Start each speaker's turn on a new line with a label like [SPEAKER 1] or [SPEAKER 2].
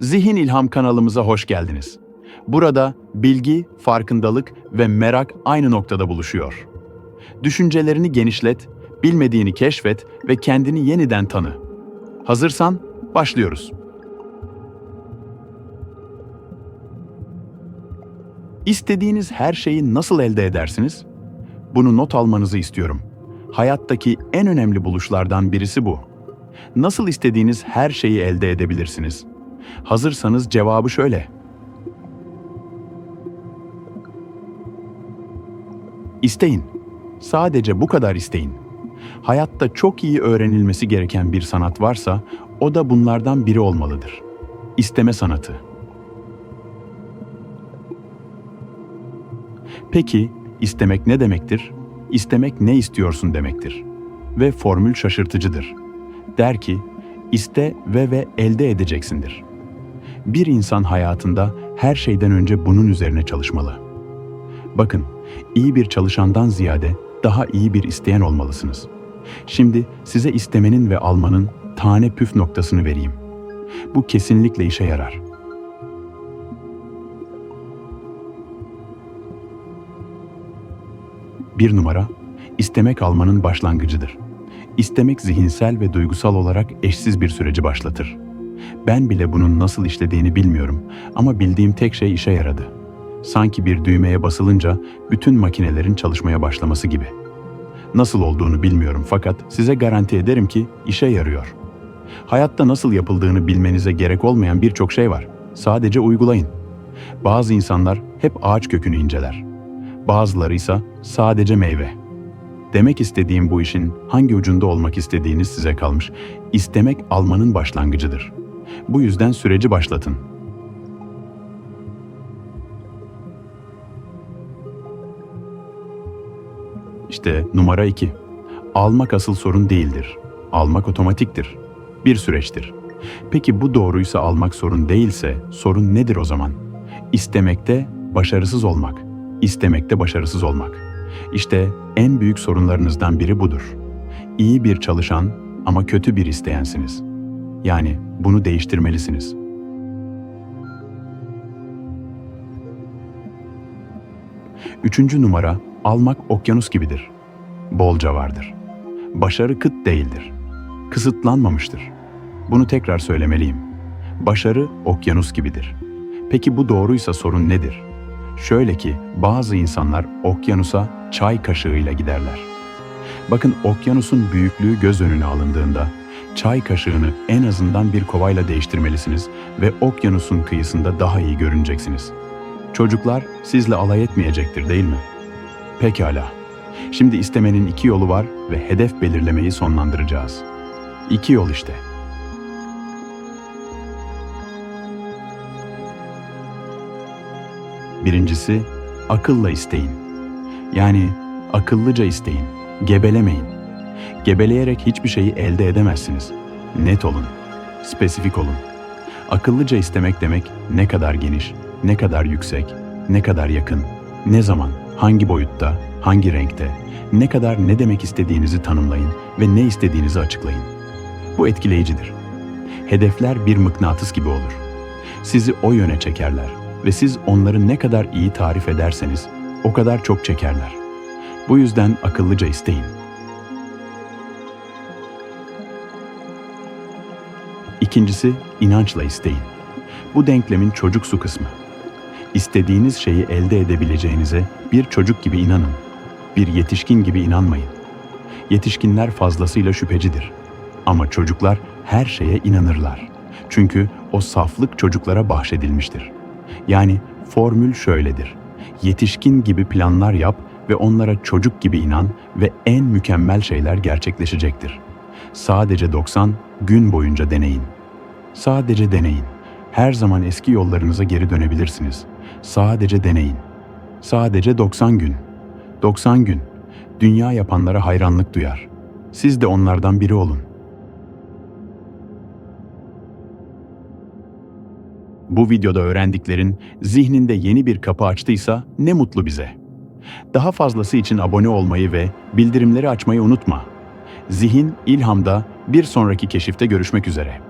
[SPEAKER 1] Zihin İlham kanalımıza hoş geldiniz. Burada bilgi, farkındalık ve merak aynı noktada buluşuyor. Düşüncelerini genişlet, bilmediğini keşfet ve kendini yeniden tanı. Hazırsan başlıyoruz. İstediğiniz her şeyi nasıl elde edersiniz? Bunu not almanızı istiyorum. Hayattaki en önemli buluşlardan birisi bu. Nasıl istediğiniz her şeyi elde edebilirsiniz? Hazırsanız cevabı şöyle. İsteyin. Sadece bu kadar isteyin. Hayatta çok iyi öğrenilmesi gereken bir sanat varsa o da bunlardan biri olmalıdır. İsteme sanatı. Peki istemek ne demektir? İstemek ne istiyorsun demektir. Ve formül şaşırtıcıdır. Der ki, iste ve ve elde edeceksindir. Bir insan hayatında her şeyden önce bunun üzerine çalışmalı. Bakın, iyi bir çalışandan ziyade daha iyi bir isteyen olmalısınız. Şimdi size istemenin ve almanın tane püf noktasını vereyim. Bu kesinlikle işe yarar. Bir numara, istemek almanın başlangıcıdır. İstemek zihinsel ve duygusal olarak eşsiz bir süreci başlatır. Ben bile bunun nasıl işlediğini bilmiyorum ama bildiğim tek şey işe yaradı. Sanki bir düğmeye basılınca bütün makinelerin çalışmaya başlaması gibi. Nasıl olduğunu bilmiyorum fakat size garanti ederim ki işe yarıyor. Hayatta nasıl yapıldığını bilmenize gerek olmayan birçok şey var. Sadece uygulayın. Bazı insanlar hep ağaç kökünü inceler. Bazıları ise sadece meyve. Demek istediğim bu işin hangi ucunda olmak istediğiniz size kalmış. İstemek almanın başlangıcıdır. Bu yüzden süreci başlatın. İşte numara iki. Almak asıl sorun değildir. Almak otomatiktir. Bir süreçtir. Peki bu doğruysa almak sorun değilse sorun nedir o zaman? İstemekte başarısız olmak. İstemekte başarısız olmak. İşte en büyük sorunlarınızdan biri budur. İyi bir çalışan ama kötü bir isteyensiniz. Yani bunu değiştirmelisiniz. Üçüncü numara, almak okyanus gibidir. Bolca vardır. Başarı kıt değildir. Kısıtlanmamıştır. Bunu tekrar söylemeliyim. Başarı okyanus gibidir. Peki bu doğruysa sorun nedir? Şöyle ki bazı insanlar okyanusa çay kaşığıyla giderler. Bakın okyanusun büyüklüğü göz önüne alındığında çay kaşığını en azından bir kovayla değiştirmelisiniz ve okyanusun kıyısında daha iyi görüneceksiniz. Çocuklar sizle alay etmeyecektir değil mi? Pekala. Şimdi istemenin iki yolu var ve hedef belirlemeyi sonlandıracağız. İki yol işte. Birincisi, akılla isteyin. Yani akıllıca isteyin, gebelemeyin. Gebeleyerek hiçbir şeyi elde edemezsiniz. Net olun, spesifik olun. Akıllıca istemek demek ne kadar geniş, ne kadar yüksek, ne kadar yakın, ne zaman, hangi boyutta, hangi renkte, ne kadar ne demek istediğinizi tanımlayın ve ne istediğinizi açıklayın. Bu etkileyicidir. Hedefler bir mıknatıs gibi olur. Sizi o yöne çekerler ve siz onları ne kadar iyi tarif ederseniz o kadar çok çekerler. Bu yüzden akıllıca isteyin. İkincisi inançla isteyin. Bu denklemin çocuksu kısmı. İstediğiniz şeyi elde edebileceğinize bir çocuk gibi inanın. Bir yetişkin gibi inanmayın. Yetişkinler fazlasıyla şüphecidir. Ama çocuklar her şeye inanırlar. Çünkü o saflık çocuklara bahşedilmiştir. Yani formül şöyledir. Yetişkin gibi planlar yap ve onlara çocuk gibi inan ve en mükemmel şeyler gerçekleşecektir. Sadece 90 gün boyunca deneyin. Sadece deneyin. Her zaman eski yollarınıza geri dönebilirsiniz. Sadece deneyin. Sadece 90 gün. 90 gün. Dünya yapanlara hayranlık duyar. Siz de onlardan biri olun. Bu videoda öğrendiklerin zihninde yeni bir kapı açtıysa ne mutlu bize. Daha fazlası için abone olmayı ve bildirimleri açmayı unutma. Zihin İlham'da bir sonraki keşifte görüşmek üzere.